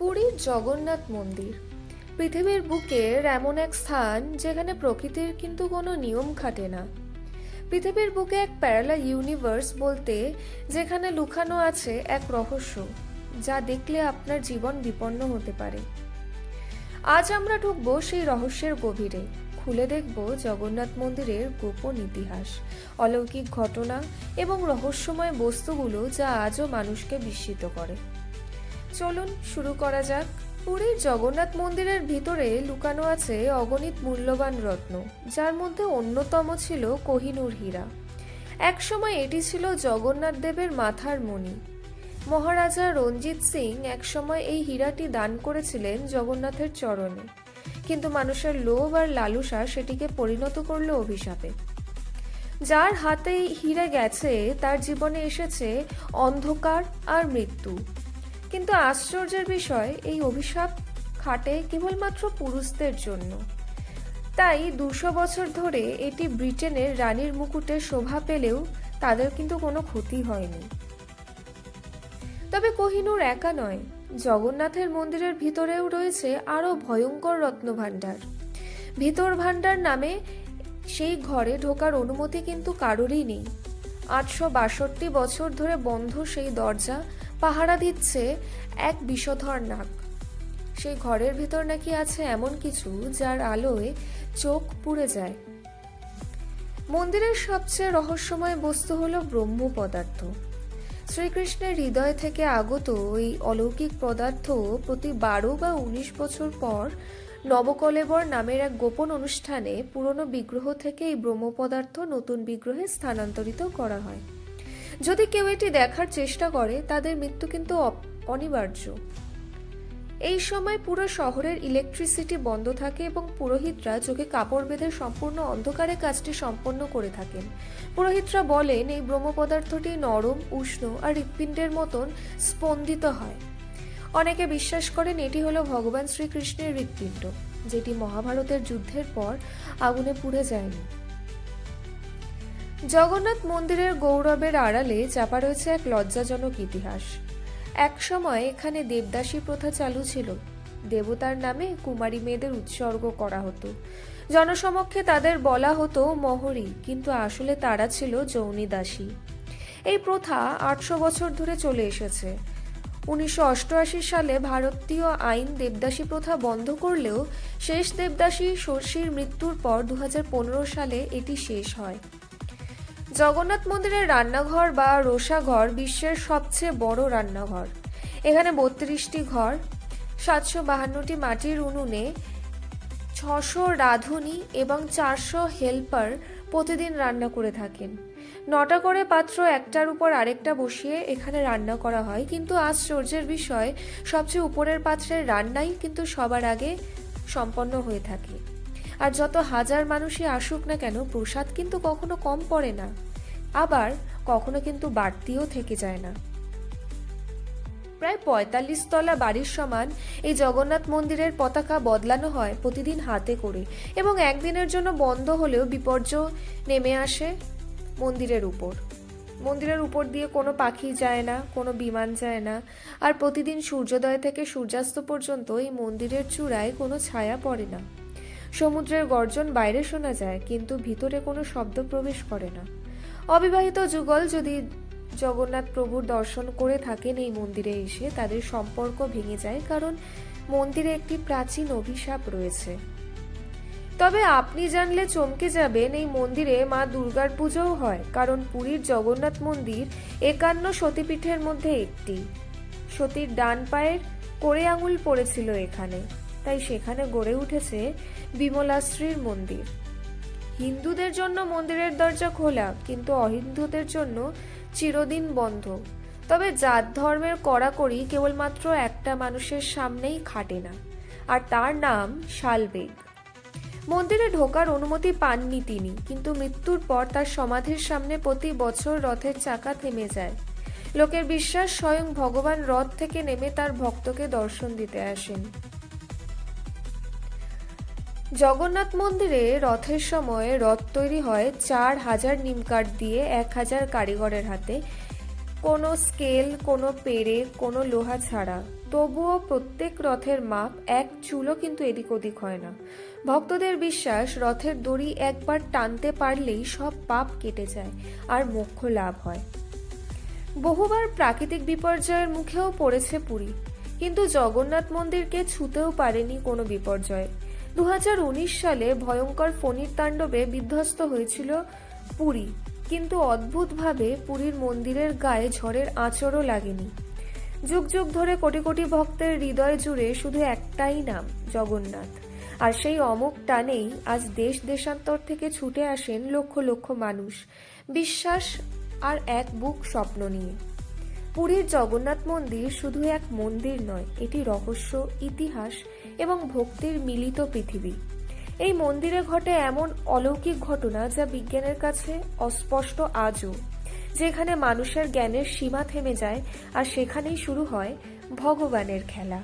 পুরীর জগন্নাথ মন্দির। পৃথিবীর বুকের এমন এক স্থান যেখানে প্রকৃতির কিন্তু কোনো নিয়ম খাটে না। পৃথিবীর বুকে এক প্যারালা ইউনিভার্স বলতে যেখানে লুকানো আছে এক রহস্য, যা দেখলে আপনার জীবন বিপন্ন হতে পারে। আজ আমরা ঢুকবো সেই রহস্যের গভীরে। খুলে দেখব জগন্নাথ মন্দিরের গোপন ইতিহাস, অলৌকিক ঘটনা এবং রহস্যময় বস্তুগুলো যা আজও মানুষকে বিস্মিত করে। চলুন শুরু করা যাক। পুরীর জগন্নাথ মন্দিরের ভিতরে লুকানো আছে অগণিত মূল্যবান রত্ন, যার মধ্যে অন্যতম ছিল কোহিনূর হীরা। একসময় এটি ছিল জগন্নাথ দেবের মাথার মণি মহারাজা রঞ্জিত সিং একসময় এই হীরাটি দান করেছিলেন জগন্নাথের চরণে। কিন্তু মানুষের লোভ আর লালুসা সেটিকে পরিণত করল অভিশাপে। যার হাতে হীরা গেছে, তার জীবনে এসেছে অন্ধকার আর মৃত্যু। কিন্তু আশ্চর্যের বিষয়, এই অভিশাপ খাটে কেবলমাত্র পুরুষদের জন্য। তাই দুশো বছর ধরে এটি ব্রিটেনের রানীর মুকুটে শোভা পেলেও তাদের কিন্তু কোনো ক্ষতি হয়নি। তবে কোহিনূর একা নয়, জগন্নাথের মন্দিরের ভিতরেও রয়েছে আরও ভয়ঙ্কর রত্নভাণ্ডার। ভিতর ভাণ্ডার নামে সেই ঘরে ঢোকার অনুমতি কিন্তু কারোরই নেই। আটশো বাষট্টি বছর ধরে বন্ধ সেই দরজা পাহারা দিচ্ছে এক বিষধর নাক। সেই ঘরের ভিতর নাকি আছে এমন কিছু যার আলোয় চোখ পুড়ে যায়। মন্দিরের সবচেয়ে রহস্যময় বস্তু হলো ব্রহ্ম পদার্থ। শ্রীকৃষ্ণের হৃদয় থেকে আগত এই অলৌকিক পদার্থ প্রতি বারো বা উনিশ বছর পর নবকলেবর নামের এক গোপন অনুষ্ঠানে পুরনো বিগ্রহ থেকে এই ব্রহ্ম পদার্থ নতুন বিগ্রহে স্থানান্তরিত করা হয়। যদি কেউ এটি দেখার চেষ্টা করে, তাদের মৃত্যু কিন্তু অনিবার্য। এই সময় পুরো শহরের ইলেকট্রিসিটি বন্ধ থাকে এবং পুরোহিতরা চোখে কাপড় বেঁধে সম্পূর্ণ অন্ধকারে কাজটি সম্পন্ন করে থাকেন। পুরোহিতরা বলেন, এই ব্রহ্ম পদার্থটি নরম, উষ্ণ আর হৃৎপিণ্ডের মতন স্পন্দিত হয়। অনেকে বিশ্বাস করেন এটি হলো ভগবান শ্রীকৃষ্ণের হৃৎপিণ্ড, যেটি মহাভারতের যুদ্ধের পর আগুনে পুড়ে যায়নি। জগন্নাথ মন্দিরের গৌরবের আড়ালে চাপা রয়েছে এক লজ্জাজনক ইতিহাস। এক সময় এখানে দেবদাসী প্রথা চালু ছিল। দেবতার নামে কুমারী মেয়েদের উৎসর্গ করা হতো। জনসমক্ষে তাদের বলা হতো মহরী, কিন্তু আসলে তারা ছিল যৌনী দাসী। এই প্রথা আটশো বছর ধরে চলে এসেছে। উনিশশো অষ্টআশি সালে ভারতীয় আইন দেবদাসী প্রথা বন্ধ করলেও শেষ দেবদাসী শশীর মৃত্যুর পর দু হাজার পনেরো সালে এটি শেষ হয়। জগন্নাথ মন্দিরের রান্নাঘর বা রোষাঘর বিশ্বের সবচেয়ে বড় রান্নাঘর। এখানে বত্রিশটি ঘর, সাতশো বাহান্নটি মাটির উনুনে, ছশো রাঁধুনি এবং চারশো হেল্পার প্রতিদিন রান্না করে থাকেন। নটা করে পাত্র একটার উপর আরেকটা বসিয়ে এখানে রান্না করা হয়। কিন্তু আশ্চর্যের বিষয়, সবচেয়ে উপরের পাত্রের রান্নাই কিন্তু সবার আগে সম্পন্ন হয়ে থাকে। আর যত হাজার মানুষই আসুক না কেন, প্রসাদ কিন্তু কখনো কম পড়ে না। আবার কখনো কিন্তু বাড়তিও থেকে যায় না। প্রায় পঁয়তাল্লিশ তলা বাড়ির সমান এই জগন্নাথ মন্দিরের পতাকা বদলানো হয় প্রতিদিন হাতে করে এবং একদিনের জন্য বন্ধ হলেও বিপর্যয় নেমে আসে মন্দিরের উপর। মন্দিরের উপর দিয়ে কোনো পাখি যায় না, কোনো বিমান যায় না, আর প্রতিদিন সূর্যোদয় থেকে সূর্যাস্ত পর্যন্ত এই মন্দিরের চূড়ায় কোনো ছায়া পড়ে না। সমুদ্রের গর্জন বাইরে শোনা যায়, কিন্তু ভিতরে কোনো শব্দ প্রবেশ করে না। অবিবাহিত যুগল যদি জগন্নাথ প্রভুর দর্শন করে থাকেন এই মন্দিরে এসে, তাদের সম্পর্ক ভেঙে যায় কারণ মন্দিরে একটি প্রাচীন অভিশাপ রয়েছে। তবে আপনি জানলে চমকে যাবেন, এই মন্দিরে মা দুর্গার পুজোও হয়, কারণ পুরীর জগন্নাথ মন্দির একান্ন সতীপীঠের মধ্যে একটি। সতীর ডান পায়ের কোড়ে আঙুল পড়েছিল এখানে। তাই সেখানে গড়ে উঠেছে বিমলাশ্রীর মন্দির। হিন্দুদের জন্য মন্দিরের দরজা খোলা, কিন্তু অহিন্দুদের জন্য চিরদিন বন্ধ। তবে জাত ধর্মের কড়াকড়ি কেবলমাত্র একটা মানুষের সামনেই খাটে না, আর তার নাম শালবেগ। মন্দিরে ঢোকার অনুমতি পাননি তিনি, কিন্তু মৃত্যুর পর তার সমাধির সামনে প্রতি বছর রথের চাকা থেমে যায়। লোকের বিশ্বাস, স্বয়ং ভগবান রথ থেকে নেমে তার ভক্তকে দর্শন দিতে আসেন। জগন্নাথ মন্দিরে রথের সময় রথ তৈরি হয় চার হাজার নিমকাঠ দিয়ে, এক হাজার কারিগরের হাতে। কোনো স্কেল, কোনো পেরে, কোনো লোহা ছাড়া। তবুও প্রত্যেক রথের মাপ, এক চুলো কিন্তু এদিক ওদিক হয় না। ভক্তদের বিশ্বাস, রথের দড়ি একবার টানতে পারলেই সব পাপ কেটে যায় আর মোক্ষ লাভ হয়। বহুবার প্রাকৃতিক বিপর্যয়ের মুখেও পড়েছে পুরী। কিন্তু জগন্নাথ মন্দিরকে ছুতেও পারেনি কোনো বিপর্যয়। দু হাজার উনিশ সালে ভয়ঙ্কর ফণির তাণ্ডবে বিধ্বস্ত হয়েছিল পুরী। কিন্তু অদ্ভুতভাবে পুরীর মন্দিরের গায়ে ঝড়ের আঁচড়ও লাগেনি। যুগ যুগ ধরে কোটি কোটি ভক্তের হৃদয় জুড়ে শুধু একটাই নাম, জগন্নাথ। আর সেই অমুক টানেই আজ দেশ দেশান্তর থেকে ছুটে আসেন লক্ষ লক্ষ মানুষ। বিশ্বাস আর এক বুক স্বপ্ন নিয়ে। পুরীর জগন্নাথ মন্দির শুধু এক মন্দির নয়, এটি রহস্য, ইতিহাস এবং ভক্তির মিলিত পৃথিবী। এই মন্দিরে ঘটে এমন অলৌকিক ঘটনা যা বিজ্ঞানের কাছে অস্পষ্ট আজও, যেখানে মানুষের জ্ঞানের সীমা থেমে যায় আর সেখানেই শুরু হয় ভগবানের খেলা।